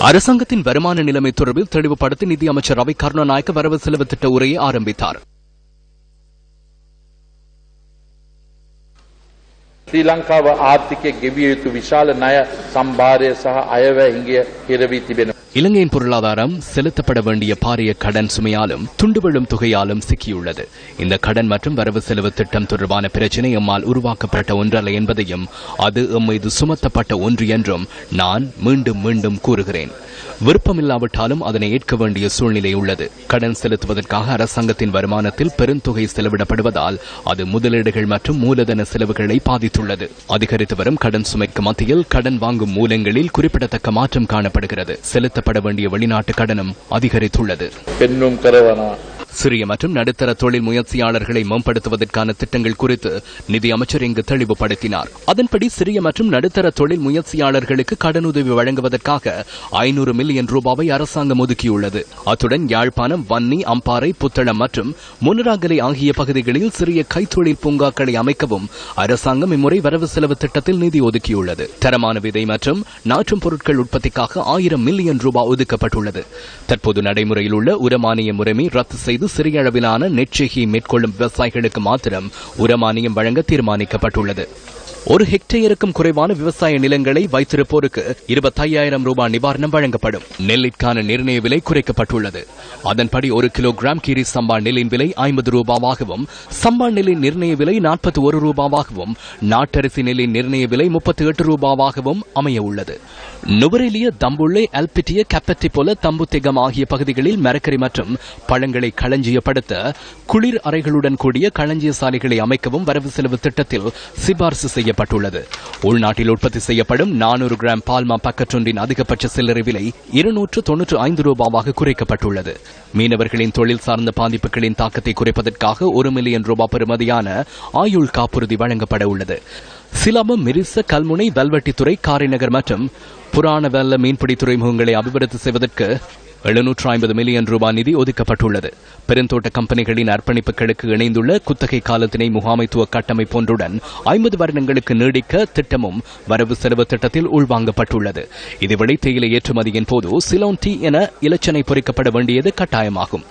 அரசாங்கத்தின் வருமான நிலைமை தொடர்பில் தெளிவுபடுத்தி நிதி அமைச்சர் ரவி கருணாநாயக்க வரவு செலவு திட்ட உரையை ஆரம்பித்தார் ශ්‍රී ලංකාව ආර්ථිකය ගෙවිය යුතු විශාල ණය සම්භාරය සහ අයවැය හිඟය හිරවී තිබෙනවා. இலங்கையின் பொருளாதாரம் செலுத்தப்பட வேண்டிய பாரிய கடன் சுமையாலும் துண்டுவிழும் தொகையாலும் சிக்கியுள்ளது. இந்த கடன் மற்றும் வரவு செலவு திட்டம் தொடர்பான பிரச்சினை எம்மால் உருவாக்கப்பட்ட ஒன்றல்ல என்பதையும் அது எம்மீது சுமத்தப்பட்ட ஒன்று என்றும் நான் மீண்டும் மீண்டும் கூறுகிறேன். விருப்பமில்லாவிட்டாலும் அதனை ஏற்க வேண்டிய சூழ்நிலை உள்ளது. கடன் செலுத்துவதற்காக அரசாங்கத்தின் வருமானத்தில் பெருந்தொகை செலவிடப்படுவதால் அது முதலீடுகள் மற்றும் மூலதன செலவுகளை பாதித்துள்ளது. அதிகரித்து வரும் கடன் சுமைக்கு மத்தியில் கடன் வாங்கும் மூலங்களில் குறிப்பிடத்தக்க மாற்றம் காணப்படுகிறது. செலுத்தப்பட வேண்டிய வெளிநாட்டு கடனும் அதிகரித்துள்ளது. பெண்ணும் கரவனா சிறிய மற்றும் நடுத்தர தொழில் முயற்சியாளர்களை மேம்படுத்துவதற்கான திட்டங்கள் குறித்து நிதி அமைச்சர் இங்கு தெளிவுபடுத்தினார். அதன்படி சிறிய மற்றும் நடுத்தர தொழில் முயற்சியாளர்களுக்கு கடனுதவி வழங்குவதற்காக ஐநூறு மில்லியன் ரூபாவை அரசாங்கம் ஒதுக்கியுள்ளது. அத்துடன் யாழ்ப்பாணம் வன்னி அம்பாறை புத்தளம் மற்றும் முன்னராங்கலை ஆகிய பகுதிகளில் சிறிய கைத்தொழில் பூங்காக்களை அமைக்கவும் அரசாங்கம் இம்முறை வரவு செலவு திட்டத்தில் நிதி ஒதுக்கியுள்ளது. தரமான விதை மற்றும் நாற்றும் பொருட்கள் உற்பத்திக்காக ஆயிரம் மில்லியன் ரூபாய் ஒதுக்கப்பட்டுள்ளது. தற்போது நடைமுறையில் உள்ள உரமானிய முறைமை ரத்து செய்து சிறிய அளவிலான நெற்செய்கை மேற்கொள்ளும் விவசாயிகளுக்கு மாத்திரம் உரமானியம் வழங்க தீர்மானிக்கப்பட்டுள்ளது. ஒரு ஹெக்டேயருக்கும் குறைவான விவசாய நிலங்களை வைத்திருப்போருக்கு இருபத்தையாயிரம் ரூபாய் நிவாரணம் வழங்கப்படும். நெல்லிற்கான நிர்ணய விலை குறைக்கப்பட்டுள்ளது. அதன்படி ஒரு கிலோகிராம் கீரி சம்பா நெல்லின் விலை ஐம்பது ரூபாவாகவும் சம்பா நெல்லின் நிர்ணய விலை நாற்பத்தி ஒரு ரூபாவாகவும் நாட்டரிசி நெல்லின் நிர்ணய விலை முப்பத்தி எட்டு ரூபாவாகவும் அமைய உள்ளது நுவரெலிய தம்புள்ளை அல்பிட்டிய கப்பட்டி போல தம்புத்தெகம் ஆகிய பகுதிகளில் மரக்கறி மற்றும் பழங்களை களஞ்சியப்படுத்த குளிர் அறைகளுடன் கூடிய களஞ்சிய சாலைகளை அமைக்கவும் வரவு செலவு திட்டத்தில் சிபார்சு செய்யப்பட்டுள்ளது. உள்நாட்டில் உற்பத்தி செய்யப்படும் நானூறு கிராம் பால்மா பக்கற்றொன்றின் அதிகபட்ச சில்லறை விலை இருநூற்று தொன்னூற்று ஐந்து ரூபாவாக குறைக்கப்பட்டுள்ளது. மீனவர்களின் தொழில் சார்ந்த பாதிப்புகளின் தாக்கத்தை குறைப்பதற்காக ஒரு மில்லியன் ரூபாய் பெறுமதியான ஆயுள் காப்புறுதி வழங்கப்பட உள்ளது. சிலம்பம் மிரிச கல்முனை வல்வெட்டித்துறை காரைநகர் மற்றும் புராண வெள்ள மீன்பிடி துறைமுகங்களை அபிவிருத்தி செய்வதற்கு எழுநூற்று ஐம்பது மில்லியன் ரூபாய் நிதி ஒதுக்கப்பட்டுள்ளது. பெருந்தோட்ட கம்பெனிகளின் அர்ப்பணிப்புகளுக்கு இணைந்துள்ள குத்தகை காலத்தினை முகாமைத்துவ கட்டமைப்பொன்றுடன் ஐம்பது வருடங்களுக்கு நீடிக்க திட்டமும் வரவு செலவு திட்டத்தில் உள்வாங்கப்பட்டுள்ளது. இதுவரை தேயிலை ஏற்றுமதியின் போது சிலோன் டீ என இலச்சனை பொறிக்கப்பட வேண்டியது கட்டாயமாகும்.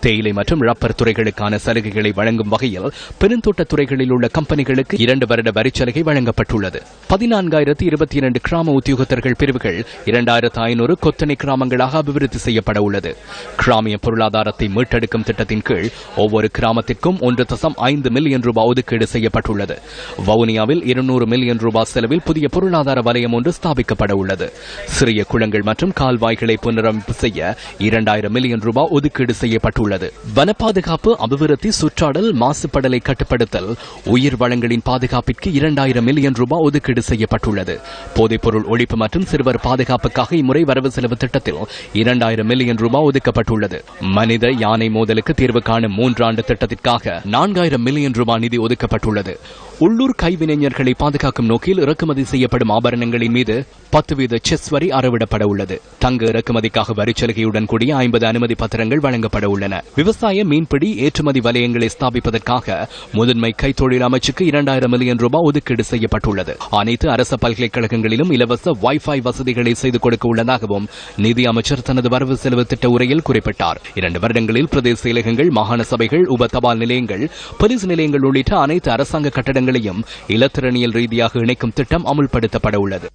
தேயிலை மற்றும் ரப்பர் துறைகளுக்கான சலுகைகளை வழங்கும் வகையில் பெருந்தோட்ட துறைகளில் உள்ள கம்பெனிகளுக்கு இரண்டு வருட வரிச்சலுகை வழங்கப்பட்டுள்ளது. பதினான்காயிரத்து இருபத்தி இரண்டு கிராம உத்தியோகத்தர்கள் பிரிவுகள் இரண்டாயிரத்து ஐநூறு கொத்தனை கிராமங்களாக அபிவிருத்தி செய்யப்பட உள்ளது. கிராமிய பொருளாதாரத்தை மீட்டெடுக்கும் திட்டத்தின் கீழ் ஒவ்வொரு கிராமத்திற்கும் ஒன்று தசம் ஐந்து மில்லியன் ரூபாய் ஒதுக்கீடு செய்யப்பட்டுள்ளது. வவுனியாவில் இருநூறு மில்லியன் ரூபாய் செலவில் புதிய பொருளாதார வலயம் ஒன்று ஸ்தாபிக்கப்பட உள்ளது. சிறிய குளங்கள் மற்றும் கால்வாய்களை புனரமைப்பு செய்ய இரண்டாயிரம் மில்லியன் ரூபாய் ஒதுக்கீடு செய்யப்பட்டுள்ளது. உள்ளது வன பாதுகாப்பு அபிவிருத்தி சுற்றாடல் மாசுபடலை கட்டுப்படுத்தல் உயிர் வளங்களின் பாதுகாப்பிற்கு இரண்டாயிரம் மில்லியன் ரூபாய் ஒதுக்கீடு செய்யப்பட்டுள்ளது. போதைப்பொருள் ஒழிப்பு மற்றும் சிறுவர் பாதுகாப்புக்காக இம்முறை வரவு செலவு திட்டத்தில் இரண்டாயிரம் மில்லியன் ரூபாய் ஒதுக்கப்பட்டுள்ளது. மனித யானை மோதலுக்கு தீர்வு காணும் மூன்றாண்டு திட்டத்திற்காக நான்காயிரம் மில்லியன் ரூபாய் நிதி ஒதுக்கப்பட்டுள்ளது. உள்ளூர் கைவினைஞர்களை பாதுகாக்கும் நோக்கில் இறக்குமதி செய்யப்படும் ஆபரணங்களின் மீது பத்து வீத செஸ் வரி அறவிடப்பட உள்ளது. தங்க இறக்குமதிக்காக வரிச்சலுகையுடன் கூடிய ஐம்பது அனுமதி பத்திரங்கள் வழங்கப்பட உள்ளன. விவசாய மீன்பிடி ஏற்றுமதி வலயங்களை ஸ்தாபிப்பதற்காக முதன்மை கைத்தொழில் அமைச்சுக்கு இரண்டாயிரம் மில்லியன் ரூபாய் ஒதுக்கீடு செய்யப்பட்டுள்ளது. அனைத்து அரசு பல்கலைக்கழகங்களிலும் இலவச வைஃபை வசதிகளை செய்து கொடுக்க உள்ளதாகவும் நிதி அமைச்சர் தனது வரவு செலவு திட்ட உரையில் குறிப்பிட்டார். இரண்டு வருடங்களில் பிரதேச செயலகங்கள் மாகாண சபைகள் உப தபால் நிலையங்கள் போலீஸ் நிலையங்கள் உள்ளிட்ட அனைத்து அரசாங்க கட்டடங்களையும் இலத்திரனியல் ரீதியாக இணைக்கும் திட்டம் அமுல்படுத்தப்பட உள்ளது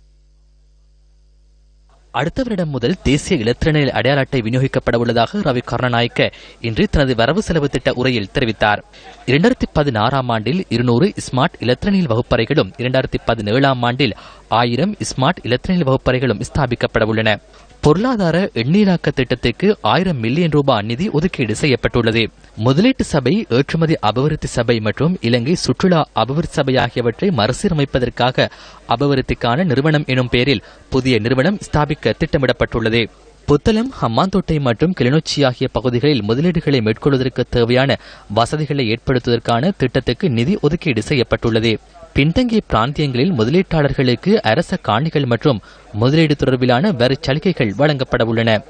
அடுத்த வருடம் முதல் தேசிய இலத்திரனியல் அடையாள அட்டை விநியோகிக்கப்பட உள்ளதாக ரவி கருணாநாயக்க இன்று தனது வரவு செலவு திட்ட உரையில் தெரிவித்தார். இரண்டாயிரத்தி பதினாறாம் ஆண்டில் இருநூறு ஸ்மார்ட் இலத்திரனியல் வகுப்பறைகளும் இரண்டாயிரத்தி பதினேழாம் ஆண்டில் ஆயிரம் ஸ்மார்ட் இலத்திரனியல் வகுப்பறைகளும் ஸ்தாபிக்கப்பட உள்ளன பொருளாதார எண்ணீராக்க திட்டத்திற்கு ஆயிரம் மில்லியன் ரூபாய் நிதி ஒதுக்கீடு செய்யப்பட்டுள்ளது. முதலீட்டு சபை ஏற்றுமதி அபிவிருத்தி சபை மற்றும் இலங்கை சுற்றுலா அபிவிருத்தி சபை ஆகியவற்றை மறுசீரமைப்பதற்காக அபிவிருத்திக்கான நிறுவனம் எனும் பெயரில் புதிய நிறுவனம் ஸ்தாபிக்க திட்டமிடப்பட்டுள்ளது. புத்தளம் ஹம்மாந்தோட்டை மற்றும் கிளிநொச்சி ஆகிய பகுதிகளில் முதலீடுகளை மேற்கொள்வதற்கு தேவையான வசதிகளை ஏற்படுத்துவதற்கான திட்டத்துக்கு நிதி ஒதுக்கீடு செய்யப்பட்டுள்ளது. பின்தங்கிய பிராந்தியங்களில் முதலீட்டாளர்களுக்கு அரச காணிகள் மற்றும் முதலீடு தொடர்பிலான வரி சலுகைகள் வழங்கப்பட உள்ளன.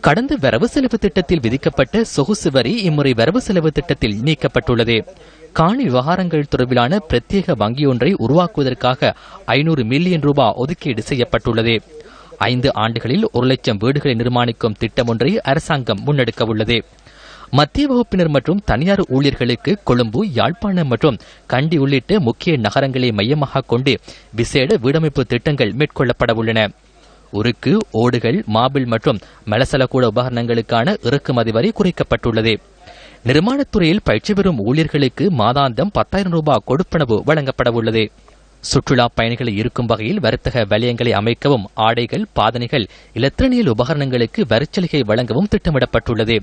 கடந்த வரவு செலவு திட்டத்தில் விதிக்கப்பட்ட சொகுசு வரி இம்முறை வரவு செலவு திட்டத்தில் நீக்கப்பட்டுள்ளது. காணி விவகாரங்கள் தொடர்பிலான பிரத்யேக வங்கியொன்றை உருவாக்குவதற்காக ஐநூறு மில்லியன் ரூபாய் ஒதுக்கீடு செய்யப்பட்டுள்ளது. ஐந்து ஆண்டுகளில் ஒரு லட்சம் வீடுகளை நிர்மாணிக்கும் திட்டம் ஒன்றை அரசாங்கம் முன்னெடுக்க உள்ளது மத்திய வகுப்பினர் மற்றும் தனியார் ஊழியர்களுக்கு கொழும்பு யாழ்ப்பாணம் மற்றும் கண்டி உள்ளிட்ட முக்கிய நகரங்களை மையமாக கொண்டு விசேட வீடமைப்பு திட்டங்கள் மேற்கொள்ளப்பட உள்ளன உருக்கு ஓடுகள் மாபிள் மற்றும் மலசலக்கூட உபகரணங்களுக்கான இறக்குமதி வரி குறைக்கப்பட்டுள்ளது. நிர்மாணத்துறையில் பயிற்சி பெறும் ஊழியர்களுக்கு மாதாந்தம் பத்தாயிரம் ரூபாய் கொடுப்பனவு வழங்கப்பட உள்ளது சுற்றுலா பயணிகளை இருக்கும் வகையில் வர்த்தக வலயங்களை அமைக்கவும் ஆடைகள் பாதனைகள் இலத்திரனியல் உபகரணங்களுக்கு வரிச்சலுகை வழங்கவும் திட்டமிடப்பட்டுள்ளது.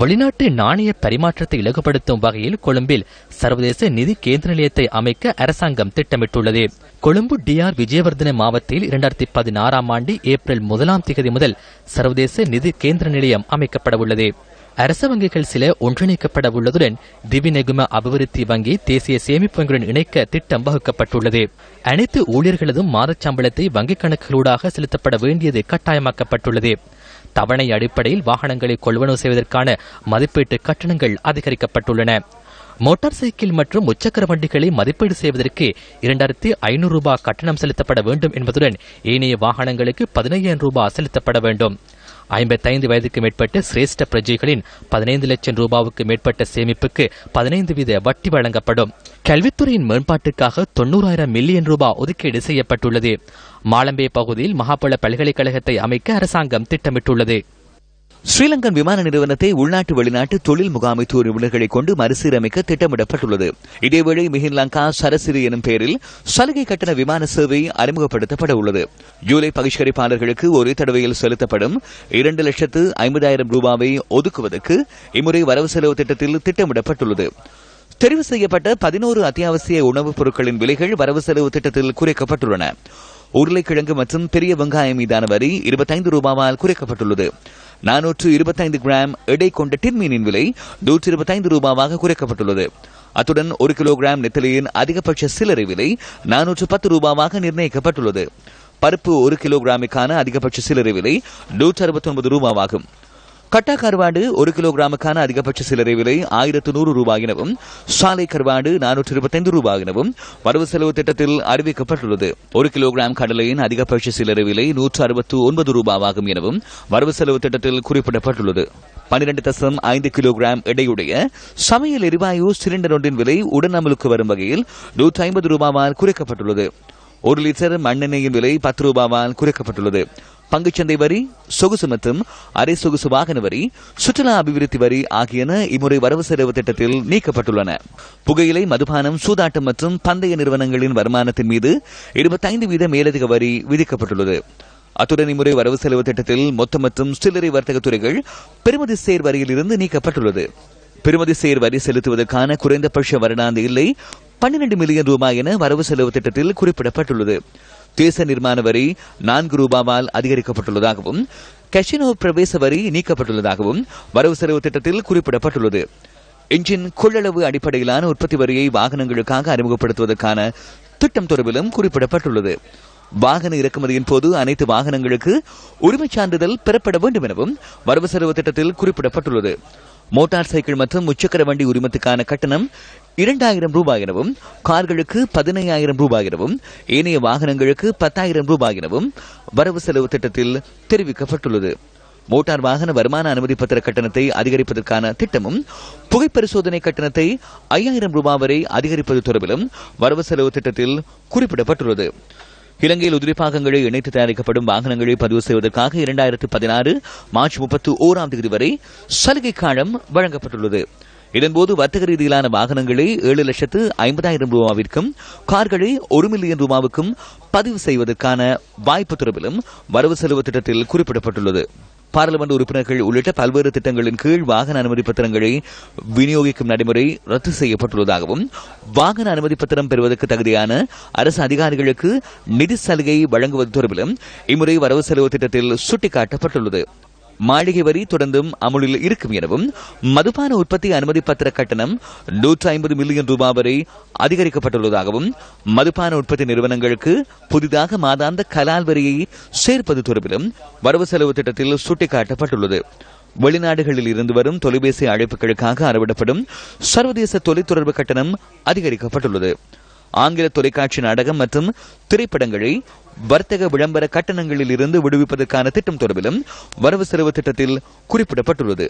வெளிநாட்டு நாணய பரிமாற்றத்தை இலகுபடுத்தும் வகையில் கொழும்பில் சர்வதேச நிதி கேந்திர நிலையத்தை அமைக்க அரசாங்கம் திட்டமிட்டுள்ளது. கொழும்பு டிஆர் விஜயவர்தன மாவட்டத்தில் இரண்டாயிரத்தி பதினாறாம் ஆண்டு ஏப்ரல் முதலாம் தேதி முதல் சர்வதேச நிதி கேந்திர நிலையம் அமைக்கப்பட உள்ளது அரச வங்கிகள் சில ஒன்றிணைக்கப்பட உள்ளதுடன் திவிநெகும அபிவிருத்தி வங்கி தேசிய சேமிப்பு வங்கியுடன் இணைக்க திட்டம் வகுக்கப்பட்டுள்ளது. அனைத்து ஊழியர்களதும் மாதச் சம்பளத்தை வங்கிக் கணக்குகளூடாக செலுத்தப்பட வேண்டியது கட்டாயமாக்கப்பட்டுள்ளது. தவணை அடிப்படையில் வாகனங்களை கொள்வனவு செய்வதற்கான மதிப்பீட்டு கட்டணங்கள் அதிகரிக்கப்பட்டுள்ளன. மோட்டார் சைக்கிள் மற்றும் முச்சக்கர வண்டிகளை மதிப்பீடு செய்வதற்கு இரண்டாயிரத்தி ஐநூறு ரூபாய் கட்டணம் செலுத்தப்பட வேண்டும் என்பதுடன் ஏனைய வாகனங்களுக்கு பதினையாயிரம் ரூபாய் செலுத்தப்பட வேண்டும். ஐம்பத்தைந்து வயதுக்கு மேற்பட்ட சிரேஷ்ட பிரஜைகளின் பதினைந்து லட்சம் ரூபாவுக்கு மேற்பட்ட சேமிப்புக்கு பதினைந்து வீத வட்டி வழங்கப்படும். கல்வித்துறையின் மேம்பாட்டுக்காக தொண்ணூறாயிரம் மில்லியன் ரூபாய் ஒதுக்கீடு செய்யப்பட்டுள்ளது. மாலம்பே பகுதியில் மகாபல பல்கலைக்கழகத்தை அமைக்க அரசாங்கம் திட்டமிட்டுள்ளது. ஸ்ரீலங்கன் விமான நிறுவனத்தை உள்நாட்டு வெளிநாட்டு தொழில் முகாமைத்துவ நிபுணர்களை கொண்டு மறுசீரமைக்க திட்டமிடப்பட்டுள்ளது. இதேவேளை மிகின் லங்கா சரசிறு எனும் பெயரில் சலுகை கட்டண விமான சேவை அறிமுகப்படுத்தப்பட உள்ளது. ஜூலை பகிஷ்கரிப்பாளர்களுக்கு ஒரே தடவையில் செலுத்தப்படும் இரண்டு லட்சத்து ஐம்பதாயிரம் ரூபாவை ஒதுக்குவதற்கு இம்முறை வரவு செலவு திட்டத்தில் திட்டமிடப்பட்டுள்ளது. தெரிவு செய்யப்பட்ட பதினோரு அத்தியாவசிய உணவுப் பொருட்களின் விலைகள் வரவு செலவு திட்டத்தில் குறைக்கப்பட்டுள்ளன. உருளைக்கிழங்கு மற்றும் பெரிய வெங்காயம் மீதான வரி இருபத்தைந்து ரூபாவால் குறைக்கப்பட்டுள்ளது. நானூற்று இருபத்தைந்து கிராம் எடை கொண்ட டின்மீனின் விலை நூற்று இருபத்தைந்து ரூபாவாக குறைக்கப்பட்டுள்ளது. அத்துடன் ஒரு கிலோகிராம் நெத்திலியின் அதிகபட்ச சில்லறை விலை நானூற்று பத்து ரூபாவாக நிர்ணயிக்கப்பட்டுள்ளது. பருப்பு ஒரு கிலோகிராமுக்கான அதிகபட்ச சில்லறை விலை நூற்று அறுபத்தி ஒன்பது ரூபாவாகும். கட்டா கருவாடு ஒரு கிலோகிராமுக்கான அதிகபட்ச சில்லறை விலை ஆயிரத்து நூறு ரூபாய் எனவும் சாலை கருவாடு நானூற்று இருபத்தைந்து ரூபாய் எனவும் வரவு செலவு திட்டத்தில் அறிவிக்கப்பட்டுள்ளது. ஒரு கிலோகிராம் கடலையின் அதிகபட்ச சில்லறை விலை நூற்று அறுபத்து ஒன்பது ரூபாவாகும் எனவும் வரவு செலவு திட்டத்தில் குறிப்பிடப்பட்டுள்ளது. பனிரெண்டு தசம் ஐந்து கிலோகிராம் எடையுடைய சமையல் எரிவாயு சிலிண்டர் ஒன்றின் விலை உடன் அமலுக்கு வரும் வகையில் நூற்றி ஐம்பது ரூபாவால் குறைக்கப்பட்டுள்ளது. ஒரு லிட்டர் மண்ணெண்ணெயின் விலை பத்து ரூபாவால் குறைக்கப்பட்டுள்ளது. பங்குச்சந்தை வரி சொகுசு மற்றும் அரை சொகுசு வாகன வரி சுற்றுலா அபிவிருத்தி வரி ஆகியன இம்முறை வரவு செலவு திட்டத்தில் நீக்கப்பட்டுள்ளன. புகையிலை மதுபானம் சூதாட்டம் மற்றும் பந்தய நிறுவனங்களின் வருமானத்தின் மீது இருபத்தைந்து வீத மேலதிக வரி விதிக்கப்பட்டுள்ளது. அத்துடன் இம்முறை வரவு செலவு திட்டத்தில் மொத்த மற்றும் சில்லறை வர்த்தக துறைகள் பெருமதி சேர் வரியிலிருந்து நீக்கப்பட்டுள்ளது. பெருமதி சேர் வரி செலுத்துவதற்கான குறைந்தபட்ச வருடாந்த இல்லை பன்னிரண்டு மில்லியன் ரூபாய் என வரவு செலவு திட்டத்தில் குறிப்பிடப்பட்டுள்ளது. தேச நிர்மாண வரி நான்கு ரூபாவால் அதிகரிக்கப்பட்டுள்ளதாகவும் கஷினோ பிரவேச வரி நீக்கப்பட்டுள்ளதாகவும் வரவு செலவு திட்டத்தில் குறிப்பிடப்பட்டுள்ளது. என்ஜின் கொள்ளளவு அடிப்படையிலான உற்பத்தி வரியை வாகனங்களுக்காக அறிமுகப்படுத்துவதற்கான திட்டம் தொடர்பிலும் குறிப்பிடப்பட்டுள்ளது. வாகன இறக்குமதியின் போது அனைத்து வாகனங்களுக்கு உரிமைச் சான்றிதழ் பெறப்பட வேண்டும் எனவும் வரவு செலவு திட்டத்தில் குறிப்பிடப்பட்டுள்ளது. மோட்டார் சைக்கிள் மற்றும் முச்சக்கர வண்டி உரிமத்துக்கான கட்டணம் இரண்டாயிரம் ரூபாய் எனவும் கார்களுக்கு பதினையாயிரம் ரூபாய் எனவும் ஏனைய வாகனங்களுக்கு பத்தாயிரம் ரூபாய் எனவும் வரவு செலவு திட்டத்தில் தெரிவிக்கப்பட்டுள்ளது. மோட்டார் வாகன வருமான அனுமதி பத்திர கட்டணத்தை அதிகரிப்பதற்கான திட்டமும் புகைப்பரிசோதனை கட்டணத்தை ஐயாயிரம் ரூபாய் வரை அதிகரிப்பது தொடர்பிலும் வரவு செலவு திட்டத்தில் குறிப்பிடப்பட்டுள்ளது. இலங்கையில் உதிரிப்பாகங்களை இணைத்து தயாரிக்கப்படும் வாகனங்களை பதிவு செய்வதற்காக இரண்டாயிரத்து பதினாறு மார்ச் முப்பத்து ஓராம் தேதி வரை சலுகை காலம் வழங்கப்பட்டுள்ளது. இதன்போது வர்த்தக ரீதியிலான வாகனங்களை ஏழு லட்சத்து ஐம்பதாயிரம் ரூபாவிற்கும் கார்களை ஒரு மில்லியன் ரூபாவுக்கும் பதிவு செய்வதற்கான வாய்ப்பு தொடர்பிலும் வரவு செலவு திட்டத்தில் குறிப்பிடப்பட்டுள்ளது. பாராளுமன்ற உறுப்பினர்கள் உள்ளிட்ட பல்வேறு திட்டங்களின் கீழ் வாகன அனுமதி பத்திரங்களை விநியோகிக்கும் நடைமுறை ரத்து செய்யப்பட்டுள்ளதாகவும் வாகன அனுமதி பத்திரம் பெறுவதற்கு தகுதியான அரசு அதிகாரிகளுக்கு நிதி சலுகை வழங்குவது தொடர்பிலும் இம்முறை வரவு செலவு திட்டத்தில் சுட்டிக்காட்டப்பட்டுள்ளது. மாளிகை வரி தொடர்ந்தும் அமுலில் இருக்கும் எனவும் மதுபான உற்பத்தி அனுமதி பத்திர கட்டணம் நூற்று ஐம்பது மில்லியன் ரூபாய் வரை அதிகரிக்கப்பட்டுள்ளதாகவும் மதுபான உற்பத்தி நிறுவனங்களுக்கு புதிதாக மாதாந்த கலால் வரியை சேர்ப்பது தொடர்பிலும் வரவு செலவு திட்டத்தில் சுட்டிக்காட்டப்பட்டுள்ளது. வெளிநாடுகளில் இருந்து வரும் தொலைபேசி அழைப்புகளுக்காக அறவிடப்படும் சர்வதேச தொலைத்தொடர்பு கட்டணம் அதிகரிக்கப்பட்டுள்ளது. ஆங்கில தொலைக்காட்சி நாடகம் மற்றும் திரைப்படங்களை வர்த்தக விளம்பர கட்டணங்களில் இருந்து விடுவிப்பதற்கான திட்டம் தொடர்பிலும் வரவு செலவு திட்டத்தில் குறிப்பிடப்பட்டுள்ளது.